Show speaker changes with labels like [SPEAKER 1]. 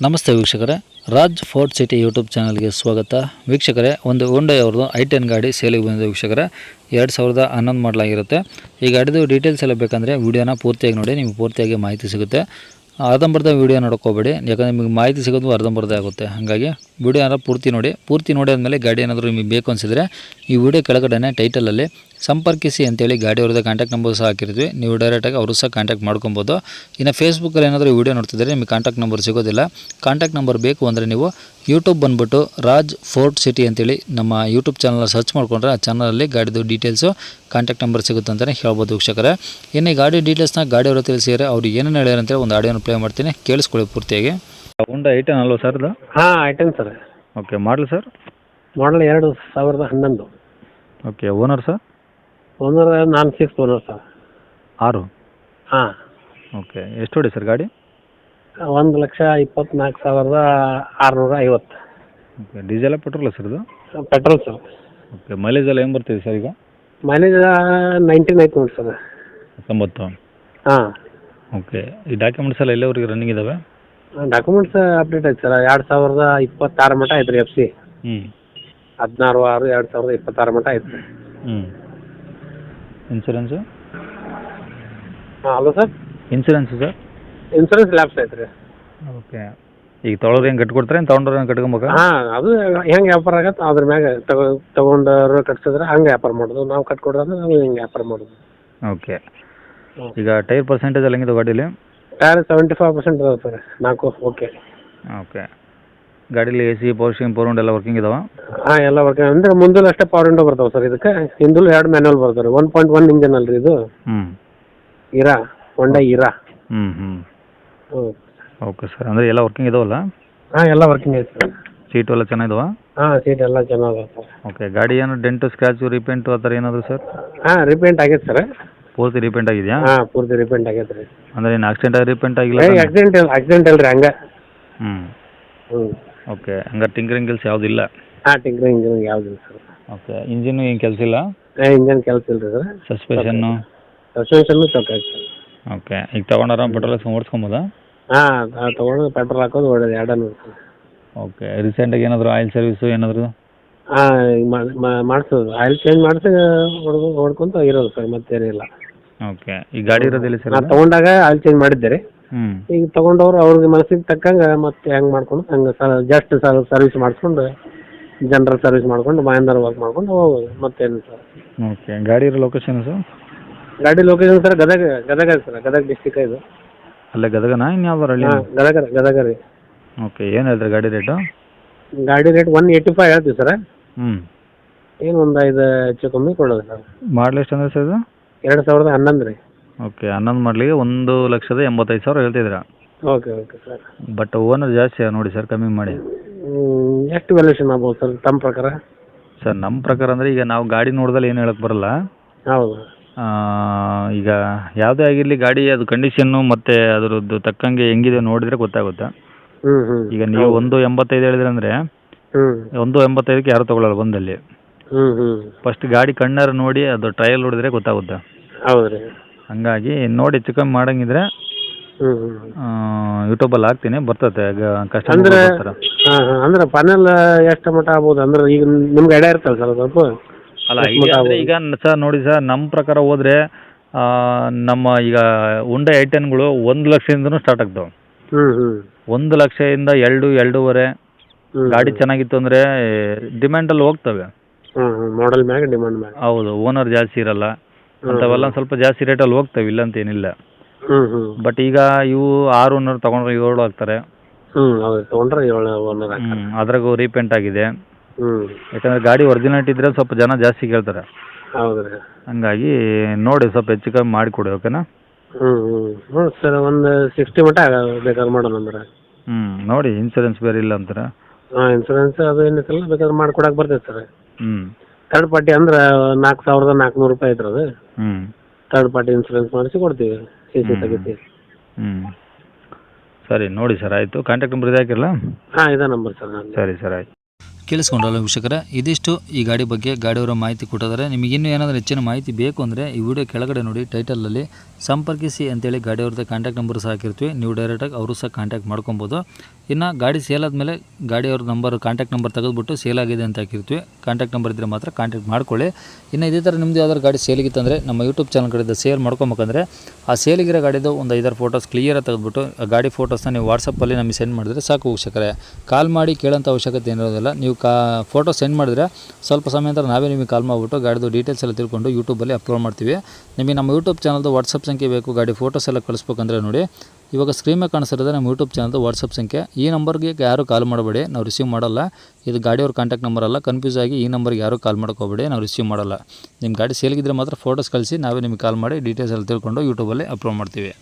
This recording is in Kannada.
[SPEAKER 1] ನಮಸ್ತೆ ವೀಕ್ಷಕರೇ. ರಾಜ್ ಫೋರ್ಟ್ ಸಿಟಿ ಯೂಟ್ಯೂಬ್ ಚಾನಲ್ಗೆ ಸ್ವಾಗತ. ವೀಕ್ಷಕರೇ, ಒಂದು ಹೋಂಡೈ ಅವ್ರದ್ದು ಐ ಟೆನ್ ಗಾಡಿ ಸೇಲಿಗೆ ಬಂದಿದೆ ವೀಕ್ಷಕರೇ. ಎರಡು ಸಾವಿರದ ಹನ್ನೊಂದು ಮಾಡಲಾಗಿರುತ್ತೆ. ಈ ಗಾಡಿದು ಡೀಟೇಲ್ಸ್ ಎಲ್ಲ ಬೇಕಂದರೆ ವೀಡಿಯೋನ ಪೂರ್ತಿಯಾಗಿ ನೋಡಿ ನಿಮಗೆ ಪೂರ್ತಿಯಾಗಿ ಮಾಹಿತಿ ಸಿಗುತ್ತೆ. ಅರ್ಧಂಬರ್ಧ ವೀಡಿಯೋ ನೋಡ್ಕೋಬೇಡಿ. ಯಾಕಂದರೆ ನಿಮಗೆ ಮಾಹಿತಿ ಸಿಗೋದು ಅರ್ಧಂಬರ್ಧ ಆಗುತ್ತೆ. ಹಾಗಾಗಿ ವೀಡಿಯೋ ಏನಾದ್ರು ಪೂರ್ತಿ ನೋಡಿ. ಪೂರ್ತಿ ನೋಡಿ ಆದಮೇಲೆ ಗಾಡಿ ಏನಾದರೂ ನಿಮಗೆ ಬೇಕು ಅನಿಸಿದರೆ ಈ ವಿಡಿಯೋ ಕೆಳಗಡೆ ಟೈಟಲಲ್ಲಿ ಸಂಪರ್ಕಿಸಿ ಅಂತೇಳಿ ಗಾಡಿ ಅವ್ರದ್ದು ಕಾಂಟ್ಯಾಕ್ಟ್ ನಂಬರ್ ಸಹ ಹಾಕಿರ್ತೀವಿ. ನೀವು ಡೈರೆಕ್ಟಾಗಿ ಅವರು ಸಹ ಕಾಂಟ್ಯಾಕ್ಟ್ ಮಾಡ್ಕೊಬೋದು. ಇನ್ನು ಫೇಸ್ಬುಕ್ಕಲ್ಲಿ ಏನಾದರೂ ವೀಡಿಯೋ ನೋಡ್ತಿದ್ರೆ ನಿಮಗೆ ಕಾಂಟ್ಯಾಕ್ಟ್ ನಂಬರ್ ಸಿಗೋದಿಲ್ಲ. ಕಾಂಟ್ಯಾಕ್ಟ್ ನಂಬರ್ ಬೇಕು ಅಂದರೆ ನೀವು ಯೂಟ್ಯೂಬ್ ಬಂದ್ಬಿಟ್ಟು ರಾಜ್ ಫೋರ್ಟ್ ಸಿಟಿ ಅಂತೇಳಿ ನಮ್ಮ ಯೂಟ್ಯೂಬ್ ಚಾನಲ್ ಸರ್ಚ್ ಮಾಡಿಕೊಂಡ್ರೆ ಆ ಚಾನಲಲ್ಲಿ ಗಾಡಿದು ಡೀಟೇಲ್ಸು ಕಾಂಟ್ಯಾಕ್ಟ್ ನಂಬರ್ ಸಿಗುತ್ತೆ ಅಂತಲೇ ಹೇಳ್ಬೋದು ವೀಕ್ಷಕರೇ. ಇನ್ನು ಈ ಗಾಡಿ ಡೀಟೇಲ್ಸ್ನ ಗಾಡಿಯವರು ತಿಳಿಸಿದರೆ ಅವ್ರು ಏನೇನು ಹೇಳ್ಯಾರ ಅಂತೇಳಿ ಒಂದು ಆಡಿಯೋನ ಪ್ಲೇ ಮಾಡ್ತೀನಿ. ಕೇಳಿಸ್ಕೊಳ್ಳಿ ಪೂರ್ತಿಯಾಗಿ. ಹೋಂಡಾ ಐಟನ್ ಅಲ್ವಾ ಸರ್ ಅದು
[SPEAKER 2] ಹಾಂ i ten sir.
[SPEAKER 1] Okay model sir
[SPEAKER 2] model ಎರಡು ಸಾವಿರದ ಹನ್ನೊಂದು.
[SPEAKER 1] ಓಕೆ ಓನರ್ ಸರ್
[SPEAKER 2] ಓನರ್ ನಾನ್ ಸಿಕ್ಸ್ ಓನರ್ ಸರ್
[SPEAKER 1] ಆರು?
[SPEAKER 2] ಹಾಂ.
[SPEAKER 1] ಓಕೆ ಎಷ್ಟು ಹೊಡಿ ಸರ್ ಗಾಡಿ?
[SPEAKER 2] ಒಂದು ಲಕ್ಷ ಇಪ್ಪತ್ನಾಲ್ಕು ಸಾವಿರದ ಆರುನೂರ ಐವತ್ತು.
[SPEAKER 1] ಡೀಸೆಲ್ ಪೆಟ್ರೋಲ್ ಪೆಟ್ರೋಲ ಸರ್ ಇದು?
[SPEAKER 2] Petrol sir.
[SPEAKER 1] ಓಕೆ ಮೈಲೇಜ್ ಎಲ್ಲ ಏನು ಬರ್ತಿದೆ ಸರ್ ಈಗ?
[SPEAKER 2] ಮೈಲೇಜ್ ನೈನ್ಟೀನ್ ಐತೆ ನೋಡಿ ಸರ್.
[SPEAKER 1] ಹತ್ತೊಂಬತ್ತು?
[SPEAKER 2] ಹಾಂ.
[SPEAKER 1] ಓಕೆ ಈ ಡಾಕ್ಯುಮೆಂಟ್ಸ್ ಎಲ್ಲ ಎಲ್ಲವರೆಗೆ ರನ್ನಿಂಗ್ ಇದ್ದಾವೆ
[SPEAKER 2] ಡಾಕ್ಯುಮೆಂಟ್ಸ್ ಅಪ್ಡೇಟ್ ಆಯ್ತು ಸರ್. ಎರಡು ಸಾವಿರದ ಇಪ್ಪತ್ತಾರು ಮಟ್ಟ ಐತೆ ರೀ ಎಫ್ ಸಿ
[SPEAKER 1] ಹ್ಞೂ
[SPEAKER 2] ಹದಿನಾರು ಆರು ಎರಡು ಸಾವಿರದ ಇಪ್ಪತ್ತಾರು ಮಟ್ಟ ಐತೆ ರೀ
[SPEAKER 1] ಹ್ಞೂ ಇನ್ಸೂರೆನ್ಸು
[SPEAKER 2] ಹಾಂ hello sir?
[SPEAKER 1] Insurance sir?
[SPEAKER 2] Insurance lapse ಐತ್ರಿ
[SPEAKER 1] ಓಕೆ. ಈಗ ತೊಗೊಳೋದು ಹೆಂಗೆ ಕಟ್ಕೊಡ್ತಾರೆ ಏನು ತೊಗೊಂಡ್ರೆ ಹೆಂಗೆ ಕಟ್ಕೊಬೇಕಾ?
[SPEAKER 2] ಹಾ ಅದು ಹೆಂಗ್ ವ್ಯಾಪಾರ ಆಗತ್ತೆ ಅದ್ರ ಮ್ಯಾಗ ತಗೋ ತಗೊಂಡವ್ರು ಕಟ್ಸಿದ್ರೆ ಹಂಗೆ ವ್ಯಾಪಾರ ಮಾಡೋದು. ನಾವು ಕಟ್ಕೊಡ್ರೆ ನಾವು ಹಿಂಗೆ ವ್ಯಾಪಾರ ಮಾಡೋದು.
[SPEAKER 1] ಓಕೆ. ಈಗ ಟೈರ್ ಪರ್ಸೆಂಟೇಜ್ ಎಲ್ಲ ಹೆಂಗಿದೆ ಗಾಡೀಲಿ?
[SPEAKER 2] ಟೈರ್ ಸೆವೆಂಟಿ ಫೈವ್ ಪರ್ಸೆಂಟ್ ಇದಾವೆ ಸರ್ ನಾಲ್ಕು ಓಕೆ.
[SPEAKER 1] ಓಕೆ. ಗಾಡೀಲಿ A C power power power ಎಲ್ಲ ವರ್ಕಿಂಗ್ ಇದಾವೆ?
[SPEAKER 2] ಹಾಂ ಎಲ್ಲ ವರ್ಕಿಂಗ್ ಅಂದ್ರೆ ಮುಂದಲು ಅಷ್ಟೇ ಪವರ್ ವಿಂಡೋ ಬರ್ತಾವೆ ಸರ್ ಇದಕ್ಕೆ. ಹಿಂದಲು ಎರಡು ಮ್ಯಾನುವಲ್ ಬರ್ತಾರೆ ಒನ್ ಪಾಯಿಂಟ್ ಒನ್ ಇಂಜನ್ ಅಲ್ರಿ ಇದು.
[SPEAKER 1] ಹ್ಞೂ
[SPEAKER 2] ಇರಾ ಹೊಂಡ ಇರಾ.
[SPEAKER 1] ಹ್ಞೂ ಹ್ಞೂ ಓಕೆ ಸರ್. ಅಂದ್ರೆ ಎಲ್ಲ ವರ್ಕಿಂಗ್ ಇದಾವಲ್ಲ?
[SPEAKER 2] ಹಾಂ ಎಲ್ಲ ವರ್ಕಿಂಗ್ ಐತೆ ಸರ್.
[SPEAKER 1] ಸೀಟು ಎಲ್ಲ ಚೆನ್ನಾಗಿದಾವ?
[SPEAKER 2] ಹಾಂ ಸೀಟ್ ಎಲ್ಲ ಚೆನ್ನಾಗಿದೆ ಸರ್.
[SPEAKER 1] ಓಕೆ ಗಾಡಿ ಏನು ಡೆಂಟು ಸ್ಕ್ರ್ಯಾಚು ರಿಪೇಂಟ್ ಆ ಥರ ಏನಾದರೂ ಸರ್?
[SPEAKER 2] ಹಾಂ ರಿಪೇಂಟ್ ಆಗೈತೆ ಸರ್.
[SPEAKER 1] ಪೂರ್ತಿ ರಿಪೇಂಟ್ ಆಗಿದೆಯಾ?
[SPEAKER 2] ಹಾಂ ಪೂರ್ತಿ ರಿಪೇಂಟ್ ಆಗೈತೆ ರೀ.
[SPEAKER 1] ಅಂದರೆ ಏನು ಆಕ್ಸಿಡೆಂಟ್ ಆಗಿ ರಿಪೇಂಟ್ ಆಗಿಲ್ಲ
[SPEAKER 2] ಏ ಆಕ್ಸಿಡೆಂಟ್ ಆಕ್ಸಿಡೆಂಟ್ ಅಲ್ರಿ ಹಂಗೆ.
[SPEAKER 1] ಹ್ಞೂ
[SPEAKER 2] ಹ್ಞೂ
[SPEAKER 1] ಓಕೆ ಹಂಗಾರೆ ಟಿಂಕರಿಂಗ್ ಕೆಲಸ ಯಾವುದಿಲ್ಲ
[SPEAKER 2] ಹಾಂ ಟಿಂಗ್ರಿ ಇಂಜಿನ್ ಯಾವುದಿಲ್ಲ ಸರ್.
[SPEAKER 1] ಓಕೆ ಇಂಜಿನ್ ಏನು ಕೆಲಸ ಇಲ್ಲ?
[SPEAKER 2] ಏ ಇಂಜನ್ ಕೆಲಸ ಇಲ್ಲ ರೀ sir
[SPEAKER 1] suspension
[SPEAKER 2] suspension sir.
[SPEAKER 1] Okay ಈಗ ತೊಗೊಂಡಾರ ಪೆಟ್ರೋಲ್ ಓಡಿಸ್ಕೊಬೋದಾ
[SPEAKER 2] ಹಾಂ ತೊಗೊಂಡು ಪೆಟ್ರೋಲ್ ಹಾಕೋದು ಒಳ್ಳೇದು ಎರಡನ್ನು
[SPEAKER 1] ಓಕೆ ರೀಸೆಂಟಾಗಿ ಏನಾದರೂ ಆಯಿಲ್ ಸರ್ವಿಸ್ ಏನಾದರೂ?
[SPEAKER 2] ಹಾಂ ಮಾಡಿಸೋದು. ಆಯಿಲ್ ಚೇಂಜ್ ಮಾಡಿಸಿ ಹೊಡ್ಕೊ ಹೊಡ್ಕೊಂತ ಇರೋದು ಸರ್ ಮತ್ತೇನಿಲ್ಲ
[SPEAKER 1] ಓಕೆ ಈ ಗಾಡಿ ಇರೋದಿಲ್ಲ ಸರ್
[SPEAKER 2] ನಾನು ತಗೊಂಡಾಗ ಆಯಿಲ್ ಚೇಂಜ್ ಮಾಡಿದ್ದೆ ರೀ
[SPEAKER 1] ಹ್ಞೂ
[SPEAKER 2] ಈಗ ತೊಗೊಂಡವ್ರು ಅವ್ರಿಗೆ ಮನಸ್ಸಿಗೆ ತಕ್ಕಂಗೆ ಮತ್ತೆ ಹೆಂಗೆ ಮಾಡ್ಕೊಂಡು ಹಂಗೆ ಜಸ್ಟ್ ಸರ್ವಿಸ್ ಮಾಡಿಸ್ಕೊಂಡು ಜನರಲ್ ಸರ್ವಿಸ್ ಮಾಡ್ಕೊಂಡು ಮಹೇಂದ್ರ ವರ್ಕ್ ಮಾಡ್ಕೊಂಡು ಹೋಗೋದು ಮತ್ತೇನು ಸರ್.
[SPEAKER 1] ಓಕೆ ಗಾಡಿ ಇರೋ ಲೊಕೇಶನ್ ಸರ್?
[SPEAKER 2] ಗಾಡಿ location sir Gadag Gadag sir Gadag district ಇದು.
[SPEAKER 1] ಅಲ್ಲೇ ಗದಗನ? ಇನ್ ಯಾವ ಹಳ್ಳಿ?
[SPEAKER 2] ಗದಗರ ಗದಗ ಗದಗ ರೀ
[SPEAKER 1] ಓಕೆ ಏನು ಹೇಳಿದ್ರಿ ಗಾಡಿ ರೇಟು?
[SPEAKER 2] ಗಾಡಿ ರೇಟ್ ಒನ್ ಏಯ್ಟಿ ಫೈವ್ ಹೇಳ್ತೀವಿ ಸರ್.
[SPEAKER 1] ಹ್ಞೂ
[SPEAKER 2] ಏನು ಒಂದು ಐದು ಹೆಚ್ಚು ಕಮ್ಮಿ ಕೊಡೋದು ಸರ್.
[SPEAKER 1] ಮಾಡಲ್ ಎಷ್ಟು ಅಂದ್ರೆ ಸರ್ ಇದು?
[SPEAKER 2] ಎರಡು ಸಾವಿರದ ಹನ್ನೊಂದು ರೀ.
[SPEAKER 1] ಓಕೆ ಹನ್ನೊಂದು ಮಾಡಲಿಗೆ ಒಂದು ಲಕ್ಷದ ಎಂಬತ್ತೈದು ಸಾವಿರ ಹೇಳ್ತಿದ್ದೀರಾ?
[SPEAKER 2] Okay okay sir.
[SPEAKER 1] But owner ಜಾಸ್ತಿ ನೋಡಿ ಸರ್ ಕಮ್ಮಿ ಮಾಡಿ.
[SPEAKER 2] ಎಷ್ಟು ವ್ಯಾಲ್ಯೂಷನ್ ಆಗ್ಬೋದು ಸರ್ ತಮ್ಮ ಪ್ರಕಾರ?
[SPEAKER 1] ಸರ್ ನಮ್ಮ ಪ್ರಕಾರ ಅಂದ್ರೆ ಈಗ ನಾವು ಗಾಡಿ ನೋಡ್ದಲ್ಲಿ ಏನು ಹೇಳಕ್ಕೆ ಬರಲ್ಲ.
[SPEAKER 2] ಹೌದು.
[SPEAKER 1] ಈಗ ಯಾವುದೇ ಆಗಿರಲಿ ಗಾಡಿ ಅದು ಕಂಡೀಷನ್ನು ಮತ್ತೆ ಅದರದ್ದು ತಕ್ಕಂಗೆ ಹೆಂಗಿದೆ ನೋಡಿದ್ರೆ ಗೊತ್ತಾಗುತ್ತೆ. ಈಗ ನೀವು ಒಂದು ಎಂಬತ್ತೈದು ಹೇಳಿದ್ರೆ ಅಂದರೆ ಒಂದು ಎಂಬತ್ತೈದಕ್ಕೆ ಯಾರು ತೊಗೊಳಲ್ಲ ಬಂದಲ್ಲಿ. ಫಸ್ಟ್ ಗಾಡಿ ಕಣ್ಣಾರ ನೋಡಿ ಅದು ಟ್ರಯಲ್ ನೋಡಿದ್ರೆ ಗೊತ್ತಾಗುತ್ತೆ.
[SPEAKER 2] ಹೌದ್ರಿ.
[SPEAKER 1] ಹಂಗಾಗಿ ನೋಡಿ ಹೆಚ್ಚು ಕಮ್ಮಿ ಮಾಡಂಗಿದ್ರೆ
[SPEAKER 2] ಆ ಹ್ಞೂ
[SPEAKER 1] ಯೂಟ್ಯೂಬಲ್ಲಿ ಹಾಕ್ತೀನಿ ಬರ್ತತೆ. ಕಸ್ಟಮರ್
[SPEAKER 2] ಅಂದ್ರೆ
[SPEAKER 1] ಬರ್ತಾರೆ.
[SPEAKER 2] ಹಾಂ ಹಾಂ. ಅಂದ್ರೆ ಪನೆಲ್ ಎಷ್ಟು ಮಟ್ಟ ಆಗ್ಬೋದು? ಅಂದ್ರೆ ಈಗ ನಿಮ್ಗೆ ಐಡಿಯಾ ಇರ್ತಲ್ಲ ಸರ್ ಸ್ವಲ್ಪ?
[SPEAKER 1] ಅಲ್ಲ idea ಅಂದ್ರೆ ಈಗ ಸರ್ ನೋಡಿ ಸರ್ ನಮ್ಮ ಪ್ರಕಾರ ಹೋದ್ರೆ ಆ, ನಮ್ಮ ಈಗ ಉಂಡೆ ಐಟನ್ಗಳು ಒಂದು ಲಕ್ಷದಿಂದನೂ ಸ್ಟಾರ್ಟ್ ಆಗ್ತಾವೆ.
[SPEAKER 2] ಹ್ಞೂ ಲಕ್ಷ
[SPEAKER 1] ಒಂದು ಲಕ್ಷದಿಂದ ಎರಡು ಎರಡೂವರೆ ಗಾಡಿ ಚೆನ್ನಾಗಿತ್ತು ಡಿಮ್ಯಾಂಡ್ ಅಲ್ಲಿ ಹೋಗ್ತವೆ.
[SPEAKER 2] ಮಾಡೆಲ್ ಮ್ಯಾಗ ಡಿಮಾಂಡ್ ಮ್ಯಾಗ.
[SPEAKER 1] ಹೌದು ಓನರ್ ಜಾಸ್ತಿ ಇರಲ್ಲ.
[SPEAKER 2] ಅಂತವೆಲ್ಲ
[SPEAKER 1] ಅಂಥವೆಲ್ಲ ಸ್ವಲ್ಪ ಜಾಸ್ತಿ ರೇಟಲ್ಲಿ ಹೋಗ್ತವೆ ಇಲ್ಲ ಅಂತ ಏನಿಲ್ಲ ಬಟ್ ಈಗ ಇವು ಆರು ಓನರ್ ತಗೊಂಡ್ರೆ ಏಳು ಆಗ್ತಾರೆ.
[SPEAKER 2] ಹೌದು. ತೊಗೊಂಡ್ರೆ ಏಳು ಓನರ್ ಹಾಕ್ತಾರೆ
[SPEAKER 1] ಹ್ಮ್, ಅದ್ರಾಗೂ ರೀಪೇಂಟ್ ಆಗಿದೆ.
[SPEAKER 2] ಹ್ಞೂ
[SPEAKER 1] ಯಾಕಂದ್ರೆ ಗಾಡಿ ಒರಿಜಿನಲ್ ಇದ್ರೆ ಸ್ವಲ್ಪ ಜನ ಜಾಸ್ತಿ ಕೇಳ್ತಾರೆ.
[SPEAKER 2] ಹೌದು ರೀ
[SPEAKER 1] ಹಂಗಾಗಿ ನೋಡಿ ಸ್ವಲ್ಪ ಹೆಚ್ಚು ಕಮ್ಮಿ ಮಾಡಿಕೊಡಿ ಓಕೆನಾ
[SPEAKER 2] ಹ್ಞೂ ಹ್ಞೂ ಹ್ಞೂ ಸರ್ ಒಂದು ಸಿಕ್ಸ್ಟಿ ಮಟ್ಟ ಬೇಕಾದ್ರೆ ಮಾಡೋಣ ಅಂದ್ರೆ.
[SPEAKER 1] ಹ್ಞೂ ನೋಡಿ ಇನ್ಸೂರೆನ್ಸ್ ಬೇರೆ ಇಲ್ಲ ಅಂತಾರೆ.
[SPEAKER 2] ಹಾಂ ಇನ್ಸೂರೆನ್ಸ್ ಅದು ಏನಿತ್ತಲ್ಲ ಬೇಕಾದ್ರೆ ಮಾಡ್ಕೊಡಕ್ಕೆ ಬರ್ತೈತೆ ಸರ್.
[SPEAKER 1] ಹ್ಞೂ
[SPEAKER 2] ಥರ್ಡ್ ಪಾರ್ಟಿ ಅಂದ್ರೆ ನಾಲ್ಕು ಸಾವಿರದ ನಾಲ್ಕುನೂರು ರೂಪಾಯಿ ಐತ್ರಿ ಅದು
[SPEAKER 1] ಹ್ಞೂ
[SPEAKER 2] ಥರ್ಡ್ ಪಾರ್ಟಿ ಇನ್ಸೂರೆನ್ಸ್ ಮಾಡಿಸಿ ಕೊಡ್ತೀವಿ ಸಿ ಸಿ
[SPEAKER 1] ಹ್ಮ್.
[SPEAKER 2] ತೆಗಿತೀವಿ.
[SPEAKER 1] ಹ್ಞೂ ಸರಿ ನೋಡಿ ಸರ್ ಆಯಿತು. ಕಾಂಟ್ಯಾಕ್ಟ್ ನಂಬರ್ ಇದೆ ಹಾಕಿರಲ್ಲ?
[SPEAKER 2] ಹಾಂ ಇದೇ ನಂಬರ್ ಸರ್
[SPEAKER 1] ಸರಿ ಸರ್ ಆಯ್ತು.
[SPEAKER 3] ಕೇಳಿಸ್ಕೊಂಡ್ರಲ್ಲ ವೀಕ್ಷಕರ? ಇದಿಷ್ಟು ಈ ಗಾಡಿ ಬಗ್ಗೆ ಗಾಡಿಯವರ ಮಾಹಿತಿ ಕೊಟ್ಟಿದ್ದಾರೆ. ನಿಮಗೆ ಇನ್ನೂ ಏನಾದರೂ ಹೆಚ್ಚಿನ ಮಾಹಿತಿ ಬೇಕು ಅಂದರೆ ಈ ವಿಡಿಯೋ ಕೆಳಗಡೆ ನೋಡಿ ಟೈಟಲಲ್ಲಿ ಸಂಪರ್ಕಿಸಿ ಅಂತೇಳಿ ಗಾಡಿಯವ್ರದ್ದು ಕಾಂಟ್ಯಾಕ್ಟ್ ನಂಬರ್ ಸಹ ಹಾಕಿರ್ತೀವಿ. ನೀವು ಡೈರೆಕ್ಟಾಗಿ ಅವರು ಸಹ ಕಾಂಟ್ಯಾಕ್ಟ್ ಮಾಡ್ಕೊಬೋದು.
[SPEAKER 1] ಇನ್ನು ಗಾಡಿ ಸೇಲ್ ಆದಮೇಲೆ ಗಾಡಿಯವ್ರ ನಂಬರ್ ಕಾಂಟ್ಯಾಕ್ಟ್ ನಂಬರ್ ತೆಗೆದುಬಿಟ್ಟು ಸೇಲ್ ಆಗಿದೆ ಅಂತ ಹಾಕಿರ್ತೀವಿ. ಕಾಂಟ್ಯಾಕ್ಟ್ ನಂಬರ್ ಇದ್ದರೆ ಮಾತ್ರ ಕಾಂಟ್ಯಾಕ್ಟ್ ಮಾಡ್ಕೊಳ್ಳಿ. ಇನ್ನು ಇದೇ ಥರ ನಿಮ್ಮದು ಯಾವ್ದಾದ್ರು ಗಾಡಿ ಸೇಲಿಗಿತ್ತಂದರೆ ನಮ್ಮ ಯೂಟ್ಯೂಬ್ ಚಾನಲ್ ಕಡೆಯಿಂದ ಸೇಲ್ ಮಾಡ್ಕೊಬೇಕಂದ್ರೆ ಆ ಸೇಲಿಗಿರೋ ಗಾಡಿದು ಒಂದು ಐದಾರು ಫೋಟೋಸ್ ಕ್ಲಿಯರಾಗಿ ತೆಗೆದುಬಿಟ್ಟು ಆ ಗಾಡಿ ಫೋಟೋಸ್ನ ನೀವು ವಾಟ್ಸಪ್ಪಲ್ಲಿ ನಮಗೆ ಸೆಂಡ್ ಮಾಡಿದ್ರೆ ಸಾಕು ವೀಕ್ಷಕರೇ. ಕಾಲ್ ಮಾಡಿ ಕೇಳೋಂಥ ಅವಶ್ಯಕತೆ ಏನಿರೋದಿಲ್ಲ. ನೀವು ಕಾ ಫೋಟೋ ಸೆಂಡ್ ಮಾಡಿದ್ರೆ ಸ್ವಲ್ಪ ಸಮಯ ನಂತರ ನಾವೇ ನಿಮಗೆ ಕಾಲ್ ಮಾಡಿಬಿಟ್ಟು ಗಾಡಿದು ಡೀಟೇಲ್ಸ್ ಎಲ್ಲ ತಿಳ್ಕೊಂಡು ಯೂಟ್ಯೂಬಲ್ಲಿ ಅಪ್ಲೋಡ್ ಮಾಡ್ತೀವಿ. ನಿಮಗೆ ನಮ್ಮ ಯೂಟ್ಯೂಬ್ ಚಾನಲ್ದು ವಾಟ್ಸಪ್ ಸಂಖ್ಯೆ ಬೇಕು, ಗಾಡಿ ಫೋಟೋಸ್ ಎಲ್ಲ ಕಳಿಸ್ಬೇಕಂದ್ರೆ ನೋಡಿ. ಇವಾಗ ಸ್ಕ್ರೀನ್ ಮೇಲೆ ನಮ್ಮ ಯೂಟ್ಯೂಬ್ ಚಾನಲ್ದು ವಾಟ್ಸಪ್ ಸಂಖ್ಯೆ. ಈ ನಂಬರ್ಗೆ ಯಾರು ಕಾಲ್ ಮಾಡಬೇಡಿ, ನಾವು ರಿಸೀವ್ ಮಾಡಲ್ಲ. ಇದು ಗಾಡಿಯವ್ರ ಕಾಂಟ್ಯಾಕ್ಟ್ ನಂಬರ್ ಅಲ್ಲ ಕನ್ಫ್ಯೂಸ್ ಆಗಿ ಈ ನಂಬರ್ಗೆ ಯಾರು ಕಾಲ್ ಮಾಡ್ಕೋಬೇಡಿ, ನಾವು ರಿಸೀವ್ ಮಾಡಲ್ಲ. ನಿಮ್ಮ ಗಾಡಿ ಸೇಲ್ಗಿದ್ರೆ ಮಾತ್ರ ಫೋಟೋಸ್ ಕಳಿಸಿ, ನಾವೇ ನಿಮಗೆ ಕಾಲ್ ಮಾಡಿ ಡೀಟೇಲ್ಸ್ ಎಲ್ಲ ತಿಳ್ಕೊಂಡು ಯೂಟ್ಯೂಬಲ್ಲಿ ಅಪ್ಲೋಡ್ ಮಾಡ್ತೀವಿ.